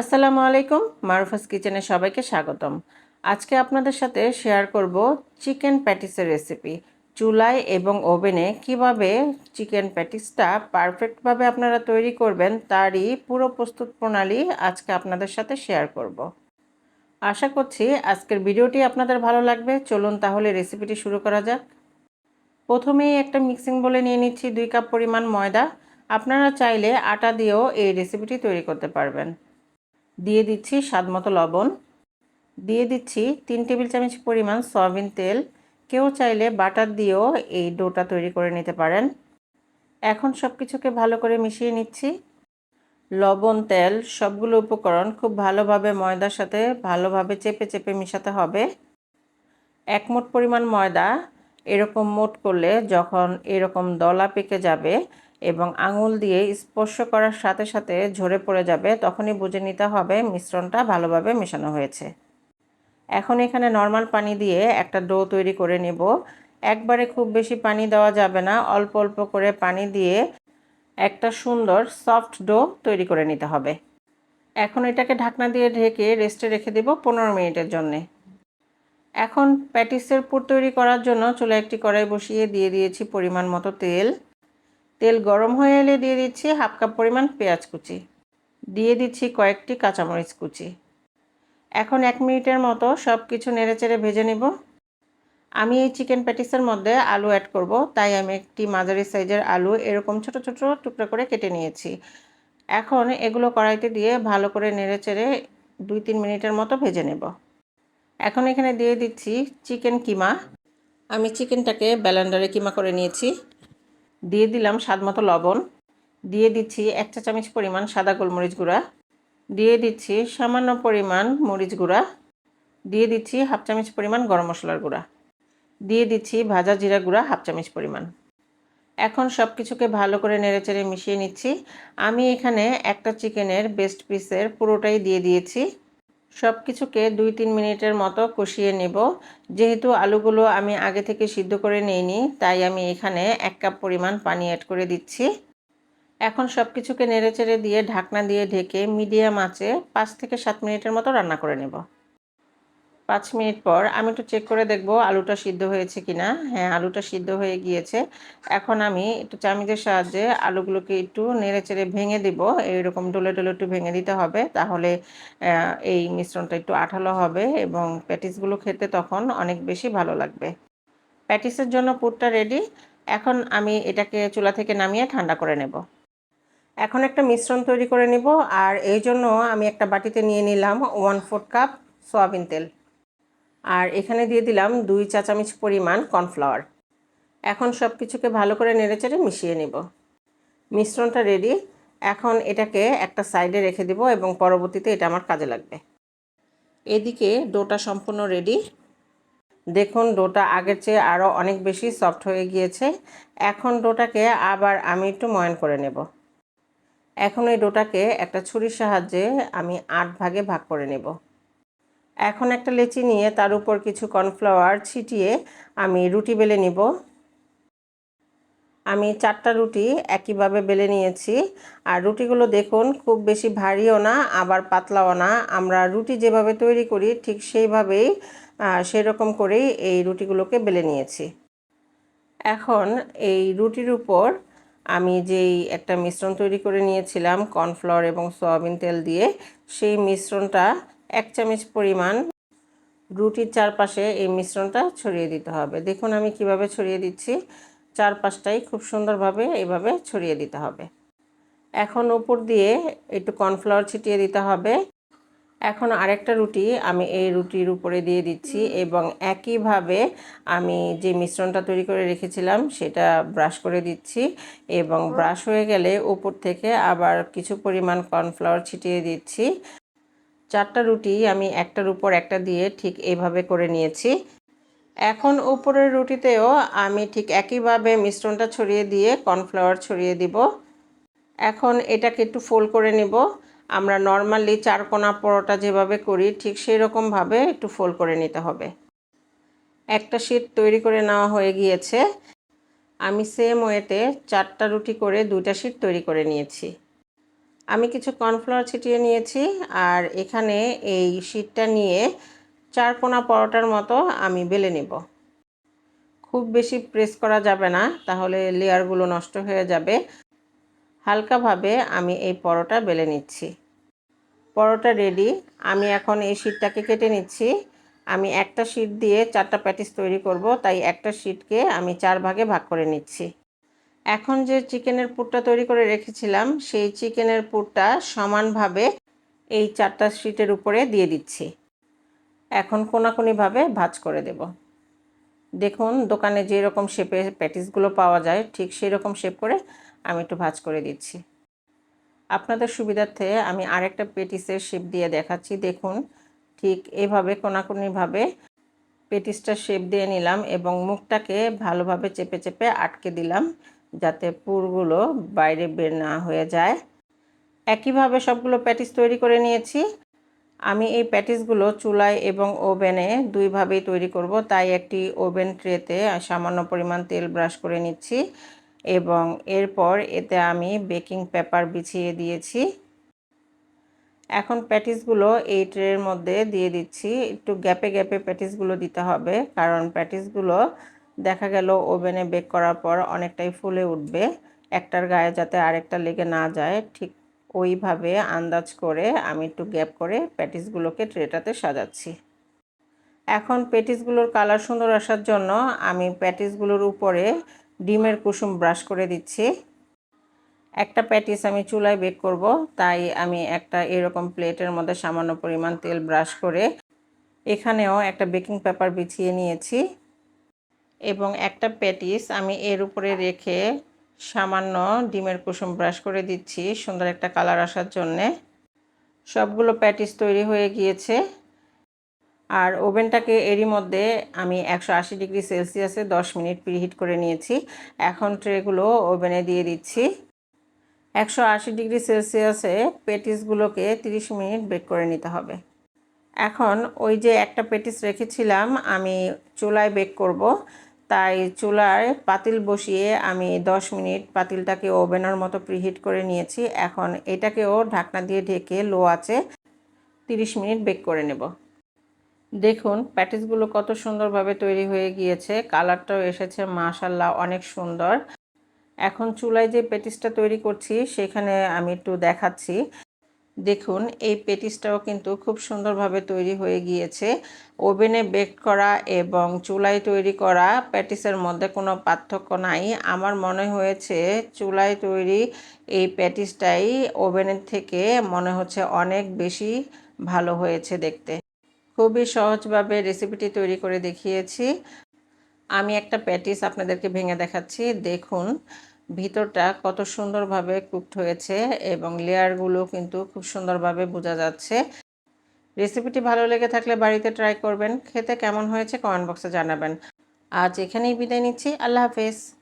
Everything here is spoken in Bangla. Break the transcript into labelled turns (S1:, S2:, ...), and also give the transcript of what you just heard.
S1: আসসালামু আলাইকুম, মারুফাস কিচেনে সবাইকে স্বাগতম। আজকে আপনাদের সাথে শেয়ার করব চিকেন প্যাটিসের রেসিপি। চুলায় এবং ওভেনে কীভাবে চিকেন প্যাটিসটা পারফেক্টভাবে আপনারা তৈরি করবেন, তারই পুরো প্রস্তুত প্রণালী আজকে আপনাদের সাথে শেয়ার করব। আশা করছি আজকের ভিডিওটি আপনাদের ভালো লাগবে। চলুন তাহলে রেসিপিটি শুরু করা যাক। প্রথমেই একটা মিক্সিং বলে নিয়ে নিচ্ছি দুই কাপ পরিমাণ ময়দা। আপনারা চাইলে আটা দিয়েও এই রেসিপিটি তৈরি করতে পারবেন। দিয়ে দিচ্ছি স্বাদ মতো লবণ। দিয়ে দিচ্ছি তিন টেবিল চামচ পরিমাণ সয়াবিন তেল। কেউ চাইলে বাটার দিয়েও এই ডোটা তৈরি করে নিতে পারেন। এখন সব কিছুকে ভালো করে মিশিয়ে নিচ্ছি। লবণ, তেল, সবগুলো উপকরণ খুব ভালোভাবে ময়দার সাথে ভালোভাবে চেপে চেপে মিশাতে হবে। এক মোট পরিমাণ ময়দা এরকম মোট করলে যখন এরকম দলা পেকে যাবে এবং আঙুল দিয়ে স্পর্শ করার সাথে সাথে ঝরে পড়ে যাবে, তখনই বুঝে নিতে হবে মিশ্রণটা ভালোভাবে মেশানো হয়েছে। এখন এখানে নর্মাল পানি দিয়ে একটা ডো তৈরি করে নেব। একবারে খুব বেশি পানি দেওয়া যাবে না, অল্প অল্প করে পানি দিয়ে একটা সুন্দর সফট ডো তৈরি করে নিতে হবে। এখন এটাকে ঢাকনা দিয়ে ঢেকে রেস্টে রেখে দেব পনেরো মিনিটের জন্যে। এখন প্যাটিসের পুর তৈরি করার জন্য চুলে একটি কড়াই বসিয়ে দিয়ে দিয়েছি পরিমাণ মতো তেল। তেল গরম হয়ে এলে দিয়ে দিচ্ছি হাফ কাপ পরিমাণ পেঁয়াজ কুচি। দিয়ে দিচ্ছি কয়েকটি কাঁচামরিচ কুচি। এখন এক মিনিটের মতো সব কিছু নেড়েচেড়ে ভেজে নেব। আমি এই চিকেন প্যাটিসের মধ্যে আলু অ্যাড করব, তাই আমি একটি মাঝারি সাইজের আলু এরকম ছোট ছোট টুকরো করে কেটে নিয়েছি। এখন এগুলো কড়াইতে দিয়ে ভালো করে নেড়েচেড়ে দুই তিন মিনিটের মতো ভেজে নেব। এখন এখানে দিয়ে দিচ্ছি চিকেন কিমা। আমি চিকেনটাকে ব্যালান্ডারে কিমা করে নিয়েছি। দিয়ে দিলাম স্বাদ মতো লবণ। দিয়ে দিচ্ছি এক চা চামচ পরিমাণ সাদা গোলমরিচ গুঁড়া। দিয়ে দিচ্ছি সামান্য পরিমাণ মরিচ গুঁড়া। দিয়ে দিচ্ছি হাফ চামচ পরিমাণ গরম মশলার গুঁড়া। দিয়ে দিচ্ছি ভাজা জিরা গুঁড়া হাফ চামচ পরিমাণ। এখন সব কিছুকে ভালো করে নেড়েচেড়ে মিশিয়ে নিচ্ছি। আমি এখানে একটা চিকেনের বেস্ট পিসের পুরোটাই দিয়ে দিয়েছি। সব কিছুকে দুই তিন মিনিটের মতো কষিয়ে নেব। যেহেতু আলুগুলো আমি আগে থেকে সিদ্ধ করে নিইনি, তাই আমি এখানে এক কাপ পরিমাণ পানি অ্যাড করে দিচ্ছি। এখন সব কিছুকে নেড়েচেড়ে দিয়ে ঢাকনা দিয়ে ঢেকে মিডিয়াম আঁচে পাঁচ থেকে সাত মিনিটের মতো রান্না করে নেব। পাঁচ মিনিট পর আমি একটু চেক করে দেখব আলুটা সিদ্ধ হয়েছে কি না হ্যাঁ আলুটা সিদ্ধ হয়ে গিয়েছে। এখন আমি একটু চামিজের সাহায্যে আলুগুলোকে একটু নেড়ে চেড়ে ভেঙে দিব। এইরকম ডলে ডলে একটু ভেঙে দিতে হবে। তাহলে এই মিশ্রণটা একটু আঠালো হবে এবং প্যাটিসগুলো খেতে তখন অনেক বেশি ভালো লাগবে। প্যাটিসের জন্য পুরটা রেডি এখন আমি এটাকে চুলা থেকে নামিয়ে ঠান্ডা করে নেব। এখন একটা মিশ্রণ তৈরি করে নিব। আর এই জন্য আমি একটা বাটিতে নিয়ে নিলাম ওয়ান ফোর কাপ সয়াবিন তেল। আর এখানে দিয়ে দিলাম দুই চা চামচ পরিমাণ কর্নফ্লাওয়ার। এখন সব কিছুকে ভালো করে নেড়েচেড়ে মিশিয়ে নেব। মিশ্রণটা রেডি এখন এটাকে একটা সাইডে রেখে দেব এবং পরবর্তীতে এটা আমার কাজে লাগবে। এদিকে ডোটা সম্পূর্ণ রেডি দেখুন, ডোটা আগের চেয়ে আরও অনেক বেশি সফট হয়ে গিয়েছে। এখন ডোটাকে আবার আমি একটু ময়ন করে নেব। এখন এই ডোটাকে একটা ছুরির সাহায্যে আমি আট ভাগে ভাগ করে নেব। এখন একটা লেচি নিয়ে তার উপর কিছু কর্নফ্লাওয়ার ছিটিয়ে আমি রুটি বেলে নিব। আমি চারটা রুটি একইভাবে বেলে নিয়েছি। আর রুটিগুলো দেখুন, খুব বেশি ভারীও না, আবার পাতলাও না। আমরা রুটি যেভাবে তৈরি করি, ঠিক সেইভাবেই সেরকম করেই এই রুটিগুলোকে বেলে নিয়েছি। এখন এই রুটির উপর আমি যেই একটা মিশ্রণ তৈরি করে নিয়েছিলাম, কর্নফ্লাওয়ার এবং সয়াবিন তেল দিয়ে, সেই মিশ্রণটা এক চামচ পরিমাণ রুটির চারপাশে এই মিশ্রণটা ছড়িয়ে দিতে হবে। দেখুন আমি কীভাবে ছড়িয়ে দিচ্ছি। চারপাশটাই খুব সুন্দরভাবে এইভাবে ছড়িয়ে দিতে হবে। এখন উপর দিয়ে একটু কর্নফ্লাওয়ার ছিটিয়ে দিতে হবে। এখন আরেকটা রুটি আমি এই রুটির উপরে দিয়ে দিচ্ছি এবং একইভাবে আমি যে মিশ্রণটা তৈরি করে রেখেছিলাম সেটা ব্রাশ করে দিচ্ছি এবং ব্রাশ হয়ে গেলে উপর থেকে আবার কিছু পরিমাণ কর্নফ্লাওয়ার ছিটিয়ে দিচ্ছি। চারটা রুটি আমি একটার উপর একটা দিয়ে ঠিক এইভাবে করে নিয়েছি। এখন উপরের রুটিতেও আমি ঠিক একইভাবে মিশ্রণটা ছড়িয়ে দিয়ে কর্নফ্লাওয়ার ছড়িয়ে দিব। এখন এটাকে একটু ফোল্ড করে নেব। আমরা নর্মালি চারকোনা পরোটা যেভাবে করি ঠিক সেই রকমভাবে একটু ফোল্ড করে নিতে হবে। একটা শীট তৈরি করে নেওয়া হয়ে গিয়েছে। আমি সেম ওয়েতে চারটা রুটি করে দুইটা শীট তৈরি করে নিয়েছি। আমি কিছু কর্নফ্লাওয়ার ছিটিয়ে নিয়েছি আর এখানে এই শীটটা নিয়ে চার কোনা পরোটার মতো আমি বেলে নেব। খুব বেশি প্রেস করা যাবে না, তাহলে লেয়ারগুলো নষ্ট হয়ে যাবে। হালকাভাবে আমি এই পরোটা বেলে নিচ্ছি। পরোটা রেডি আমি এখন এই শীটটাকে কেটে নিচ্ছি। আমি একটা শীট দিয়ে চারটা প্যাটিস তৈরি করব, তাই একটা শীটকে আমি চার ভাগে ভাগ করে নিচ্ছি। এখন যে চিকেনের পুরটা তৈরি করে রেখেছিলাম, সেই চিকেনের পুরটা সমানভাবে এই চারটা শীটের উপরে দিয়ে দিচ্ছি। এখন কোনাকুনিভাবে ভাজ করে দেব। দেখুন, দোকানে যেরকম শেপে প্যাটিসগুলো পাওয়া যায়, ঠিক সেই রকম শেপ করে আমি একটু ভাজ করে দিচ্ছি। আপনাদের সুবিধার্থে আমি আরেকটা পেটিসের শেপ দিয়ে দেখাচ্ছি। দেখুন, ঠিক এভাবে কোনাকুনিভাবে পেটিসটা শেপ দিয়ে নিলাম এবং মুখটাকে ভালোভাবে চেপে চেপে আটকে দিলাম। যাতে পুরগুলো বাইরে বের না হয়ে যায়। একইভাবে সবগুলো প্যাটিস তৈরি করে নিয়েছি। আমি এই প্যাটিসগুলো চুলায় এবং ওভেনে দুইভাবেই তৈরি করব। তাই একটি ওভেন ট্রেতে সামান্য পরিমাণ তেল ব্রাশ করে নিচ্ছি এবং এরপর এতে আমি বেকিং পেপার বিছিয়ে দিয়েছি। এখন প্যাটিসগুলো এই ট্রের মধ্যে দিয়ে দিচ্ছি। একটু গ্যাপে গ্যাপে প্যাটিসগুলো দিতে হবে, কারণ প্যাটিসগুলো দেখা গেল ওভেনে বেক করার পর অনেকটাই ফুলে উঠবে। একটার গায়ে যাতে আরেকটা লেগে না যায়, ঠিক ওইভাবে আন্দাজ করে আমি একটু গ্যাপ করে প্যাটিসগুলোকে ট্রেটাতে সাজাচ্ছি। এখন প্যাটিসগুলোর কালার সুন্দর আসার জন্য আমি প্যাটিসগুলোর উপরে ডিমের কুসুম ব্রাশ করে দিচ্ছি। একটা প্যাটিস আমি চুলায় বেক করব, তাই আমি একটা এরকম প্লেটের মধ্যে সামান্য পরিমাণ তেল ব্রাশ করে এখানেও একটা বেকিং পেপার বিছিয়ে নিয়েছি। এবং একটা প্যাটিস আমি এর উপরে রেখে সামান্য ডিমের কুসুম ব্রাশ করে দিচ্ছি, সুন্দর একটা কালার আসার জন্যে। সবগুলো প্যাটিস তৈরি হয়ে গিয়েছে। আর ওভেনটাকে এরই মধ্যে আমি একশো আশি ডিগ্রি সেলসিয়াসে দশ মিনিট প্রিহিট করে নিয়েছি। এখন ট্রেগুলো ওভেনে দিয়ে দিচ্ছি। একশো আশি ডিগ্রি সেলসিয়াসে পেটিসগুলোকে তিরিশ মিনিট বেক করে নিতে হবে। এখন ওই যে একটা পেটিস রেখেছিলাম, আমি চুলায় বেক করব। তাই চুলায় পাতিল বসিয়ে আমি দশ মিনিট পাতিলটাকে ওভেনের মতো প্রিহিট করে নিয়েছি। এখন এটাকেও ঢাকনা দিয়ে ঢেকে লো আছে তিরিশ মিনিট বেক করে নেব। দেখুন, প্যাটিসগুলো কত সুন্দরভাবে তৈরি হয়ে গিয়েছে। কালারটাও এসেছে মাশাল্লাহ অনেক সুন্দর। এখন চুলায় যে প্যাটিসটা তৈরি করছি, সেখানে আমি একটু দেখাচ্ছি। দেখুন, এই পেটিসটাও কিন্তু খুব সুন্দরভাবে তৈরি হয়ে গিয়েছে। ওভেনে বেক করা এবং চুলায় তৈরি করা প্যাটিসের মধ্যে কোনো পার্থক্য নাই। আমার মনে হয়েছে চুলায় তৈরি এই প্যাটিসটাই ওভেনের থেকে মনে হচ্ছে অনেক বেশি ভালো হয়েছে দেখতে। খুবই সহজভাবে রেসিপিটি তৈরি করে দেখিয়েছি। আমি একটা প্যাটিস আপনাদেরকে ভেঙে দেখাচ্ছি। দেখুন ভিতরটা কত সুন্দরভাবে কুকড হয়েছে এবং লেয়ারগুলো কিন্তু খুব সুন্দরভাবে বোঝা যাচ্ছে। রেসিপিটি ভালো লেগে থাকলে বাড়িতে ট্রাই করবেন। খেতে কেমন হয়েছে কমেন্ট বক্সে জানাবেন। আজ এখানেই বিদায় নিচ্ছি। আল্লাহ হাফেজ।